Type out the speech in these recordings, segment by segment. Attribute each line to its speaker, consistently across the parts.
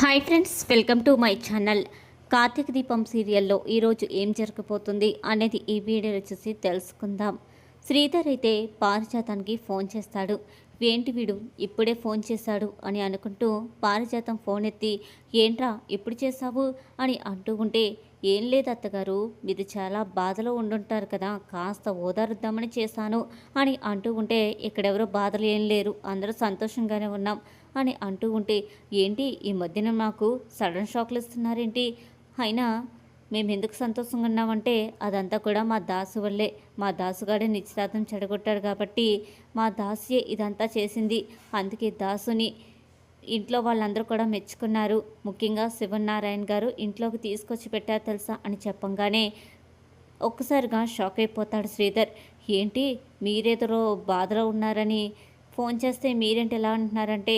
Speaker 1: Hi friends welcome to my channel Karthika Deepam సీరియల్లో ఈరోజు ఏం జరగబోతుంది అనేది ఈ వీడియోలో చూసి తెలుసుకుందాం. శ్రీధర్ అయితే పారిజాతానికి ఫోన్ చేస్తాడు. ఏంటి వీడు? ఇప్పుడే ఫోన్ చేశాడు అని అనుకుంటూ పారిజాతం ఫోన్ ఎత్తి ఏంట్రా? ఎప్పుడు చేశావు? అని అంటూ ఉంటే ఏం లేదు అత్తగారు మీరు చాలా బాధలో ఉండుంటారు కదా కాస్త ఓదారుద్దామని చేశాను అని అంటూ ఉంటే ఇక్కడెవరో బాధలు ఏం లేరు అందరూ సంతోషంగానే ఉన్నాం అని అంటూ ఉంటే ఏంటి ఈ మధ్యన మాకు సడన్ షాక్లు ఇస్తున్నారేంటి అయినా మేము ఎందుకు సంతోషంగా ఉన్నామంటే అదంతా కూడా మా దాసు వల్లే. మా దాసుగాడే నిశ్చితార్థం చెడగొట్టాడు కాబట్టి మా దాసుయే ఇదంతా చేసింది. అందుకే దాసుని ఇంట్లో వాళ్ళందరూ కూడా మెచ్చుకున్నారు. ముఖ్యంగా శివనారాయణ గారు ఇంట్లోకి తీసుకొచ్చి పెట్టారు తెలుసా అని చెప్పంగానే ఒక్కసారిగా షాక్ అయిపోతాడు శ్రీధర్. ఏంటి మీరేదో బాధలో ఉన్నారని ఫోన్ చేస్తే మీరేంటి ఎలా అంటున్నారంటే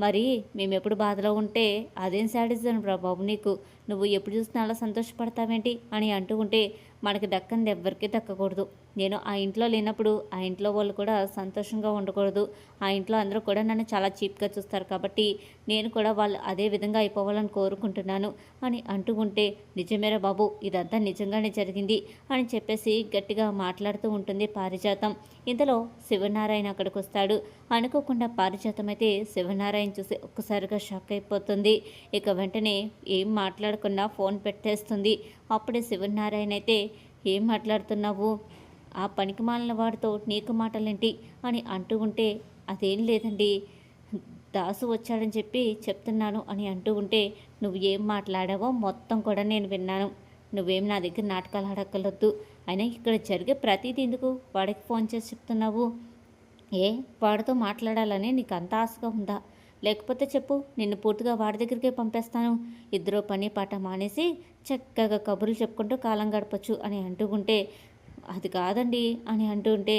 Speaker 1: మరి మేము ఎప్పుడు బాధలో ఉంటే అదేం సాటిస్తాను రా బాబు నీకు? నువ్వు ఎప్పుడు చూసినా అలా సంతోషపడతావేంటి? అని అంటూ ఉంటే మనకి దక్కంది ఎవ్వరికీ దక్కకూడదు. నేను ఆ ఇంట్లో లేనప్పుడు ఆ ఇంట్లో వాళ్ళు కూడా సంతోషంగా ఉండకూడదు. ఆ ఇంట్లో అందరూ కూడా నన్ను చాలా చీప్గా చూస్తారు కాబట్టి నేను కూడా వాళ్ళు అదే విధంగా అయిపోవాలని కోరుకుంటున్నాను అని అంటూ ఉంటే నిజమేరా బాబు ఇదంతా నిజంగానే జరిగింది అని చెప్పేసి గట్టిగా మాట్లాడుతూ ఉంటుంది పారిజాతం. ఇంతలో శివనారాయణ అక్కడికి వస్తాడు. అనుకోకుండా పారిజాతం అయితే శివనారాయణ చూసి ఒక్కసారిగా షాక్ అయిపోతుంది. ఇక వెంటనే ఏం మాట్లాడకుండా ఫోన్ పెట్టేస్తుంది. అప్పుడే శివనారాయణ అయితే ఏం మాట్లాడుతున్నావు? ఆ పనికి మాలిన వాడితో నీకు మాటలేంటి? అని అంటూ ఉంటే అదేం లేదండి. దాసు వచ్చాడని చెప్పి చెప్తున్నాను అని అంటూ ఉంటే నువ్వు ఏం మాట్లాడావో మొత్తం కూడా నేను విన్నాను. నువ్వేం నా దగ్గర నాటకాలు ఆడక్కర్లొద్దు. అయినా ఇక్కడ జరిగే ప్రతిదీ ఎందుకు? వాడికి ఫోన్ చేసి చెప్తున్నావు? ఏ? వాడితో మాట్లాడాలని నీకు అంత ఆశగా ఉందా? లేకపోతే చెప్పు నిన్ను పూర్తిగా వాడి దగ్గరికే పంపేస్తాను. ఇద్దరూ పని పాట మానేసి చక్కగా కబుర్లు చెప్పుకుంటూ కాలం గడపచ్చు అని అంటూ ఉంటే అది కాదండి అని అంటూ ఉంటే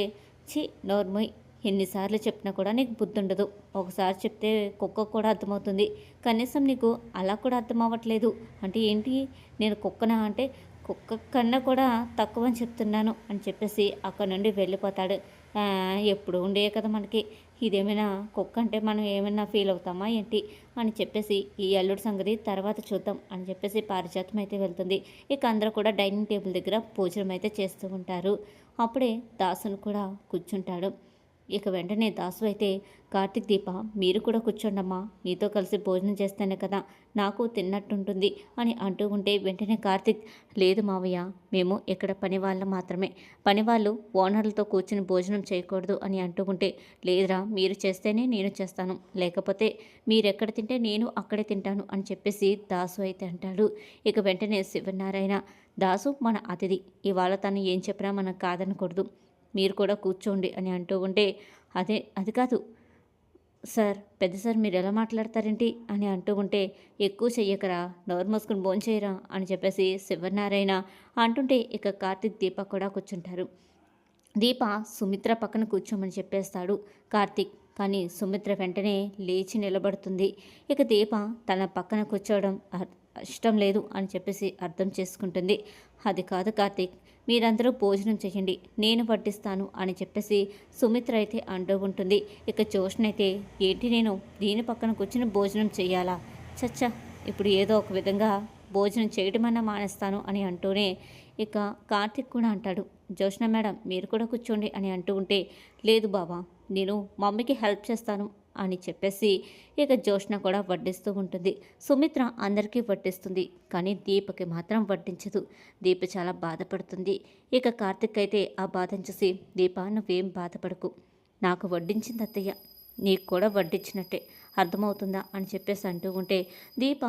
Speaker 1: ఛీ నోర్మోయ్ ఎన్నిసార్లు చెప్పినా కూడా నీకు బుద్ధి ఉండదు ఒకసారి చెప్తే కుక్క కూడా అర్థమవుతుంది. కనీసం నీకు అలా కూడా అర్థం అవ్వట్లేదు అంటే ఏంటి? నేను కుక్కనా అంటే కుక్క కన్నా కూడా తక్కువ అని చెప్తున్నాను అని చెప్పేసి అక్కడ నుండి వెళ్ళిపోతాడు. ఎప్పుడు ఉండే కదా మనకి. ఇదేమైనా కుక్క అంటే మనం ఏమైనా ఫీల్ అవుతామా ఏంటి అని చెప్పేసి ఈ అల్లుడి సంగతి తర్వాత చూద్దాం అని చెప్పేసి పారిజాతం అయితే వెళ్తుంది. ఇక అందరూ కూడా డైనింగ్ టేబుల్ దగ్గర భోజనం అయితే చేస్తూ ఉంటారు. అప్పుడే దాసును కూడా కూర్చుంటాడు. ఇక వెంటనే దాసు అయితే కార్తిక్ దీప మీరు కూడా కూర్చోండమ్మా మీతో కలిసి భోజనం చేస్తేనే కదా నాకు తిన్నట్టుంటుంది అని అంటూ ఉంటే వెంటనే కార్తిక్ లేదు మావయ్య మేము ఇక్కడ పని వాళ్ళ మాత్రమే. పని వాళ్ళు ఓనర్లతో కూర్చుని భోజనం చేయకూడదు అని అంటూ ఉంటే లేదురా మీరు చేస్తేనే నేను చేస్తాను. లేకపోతే మీరెక్కడ తింటే నేను అక్కడే తింటాను అని చెప్పేసి దాసు అయితే అంటాడు. ఇక వెంటనే శివనారాయణ దాసు మన అతిథి ఇవాళ తను ఏం చెప్పినా మనం కాదనకూడదు. మీరు కూడా కూర్చోండి అని అంటూ ఉంటే అదే అది కాదు. సార్ పెద్ద సార్ మీరు ఎలా మాట్లాడతారేంటి అని అంటూ ఉంటే ఎక్కువ చెయ్యకరా నోరు మూసుకుని భోంచేయరా అని చెప్పేసి శివనారాయణ అంటుంటే ఇక కార్తిక్ దీప కూడా కూర్చుంటారు. దీప సుమిత్ర పక్కన కూర్చోమని చెప్పేస్తాడు కార్తిక్. కానీ సుమిత్ర వెంటనే లేచి నిలబడుతుంది. ఇక దీప తన పక్కన కూర్చోవడం అర్- ఇష్టం లేదు అని చెప్పేసి అర్థం చేసుకుంటుంది. అది కాదు కార్తీక్ మీరందరూ భోజనం చేయండి నేను పట్టిస్తాను అని చెప్పేసి సుమిత్ర అయితే అంటూ ఉంటుంది. ఇక జోష్న అయితే ఏంటి నేను దీని పక్కన కూర్చుని భోజనం చేయాలా? చచ్చా ఇప్పుడు ఏదో ఒక విధంగా భోజనం చేయడమన్నా మానేస్తాను అని అంటూనే ఇక కార్తిక్ కూడా అంటాడు. జోష్ణ మేడం మీరు కూడా కూర్చోండి అని అంటూ ఉంటే లేదు బాబా నేను మమ్మీకి హెల్ప్ చేస్తాను అని చెప్పేసి ఇక జోష్న కూడా వడ్డిస్తూ ఉంటుంది. సుమిత్ర అందరికీ వడ్డిస్తుంది కానీ దీపకి మాత్రం వడ్డించదు. దీప చాలా బాధపడుతుంది. ఇక కార్తిక్ అయితే ఆ బాధను చూసి దీప నువ్వేం బాధపడకు. నాకు వడ్డించింది అత్తయ్య. నీకు కూడా వడ్డించినట్టే. అర్థమవుతుందా? అని చెప్పేసి అంటూ ఉంటే దీప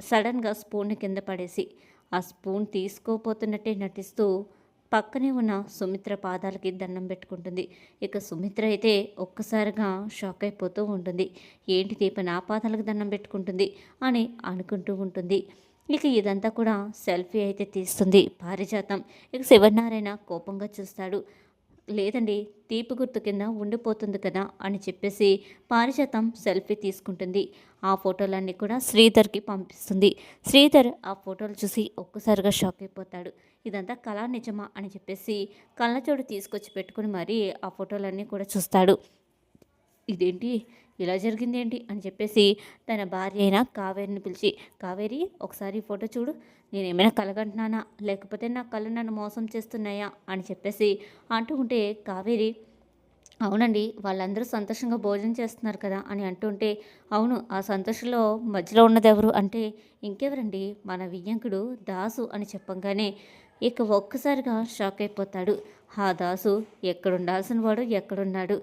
Speaker 1: సడన్గా స్పూన్ కింద పడేసి ఆ స్పూన్ తీసుకోపోతున్నట్టే నటిస్తూ పక్కనే ఉన్న సుమిత్ర పాదాలకి దండం పెట్టుకుంటుంది. ఇక సుమిత్ర అయితే ఒక్కసారిగా షాక్ అయిపోతూ ఉంటుంది. ఏంటి దీప నా పాదాలకు దండం పెట్టుకుంటుంది అని అనుకుంటూ ఉంటుంది. ఇక ఇదంతా కూడా సెల్ఫీ అయితే తీస్తుంది పారిజాతం. ఇక శివనారాయణ కోపంగా చూస్తాడు. లేదండి తీపి గుర్తు కింద ఉండిపోతుంది కదా అని చెప్పేసి పారిజాతం సెల్ఫీ తీసుకుంటుంది. ఆ ఫోటోలన్నీ కూడా శ్రీధర్కి పంపిస్తుంది. శ్రీధర్ ఆ ఫోటోలు చూసి ఒక్కసారిగా షాక్ అయిపోతాడు. ఇదంతా కళా నిజమా అని చెప్పేసి కళ్ళజోడు తీసుకొచ్చి పెట్టుకుని మరీ ఆ ఫోటోలన్నీ కూడా చూస్తాడు. ఇదేంటి? ఇలా జరిగింది ఏంటి అని చెప్పేసి తన భార్య అయిన కావేరిని పిలిచి కావేరి ఒకసారి ఫోటో చూడు. నేను ఏమైనా కలగంటున్నానా? లేకపోతే నా కళ్ళు నన్ను మోసం చేస్తున్నాయా? అని చెప్పేసి అంటూ ఉంటే కావేరి అవునండి వాళ్ళందరూ సంతోషంగా భోజనం చేస్తున్నారు కదా అని అంటుంటే అవును ఆ సంతోషంలో మధ్యలో ఉన్నదెవరు? అంటే ఇంకెవరండి? మన వియ్యంకుడు దాసు అని చెప్పంగానే ఇక ఒక్కసారిగా షాక్ అయిపోతాడు. ఆ దాసు ఎక్కడుండాల్సిన వాడు? ఎక్కడున్నాడు?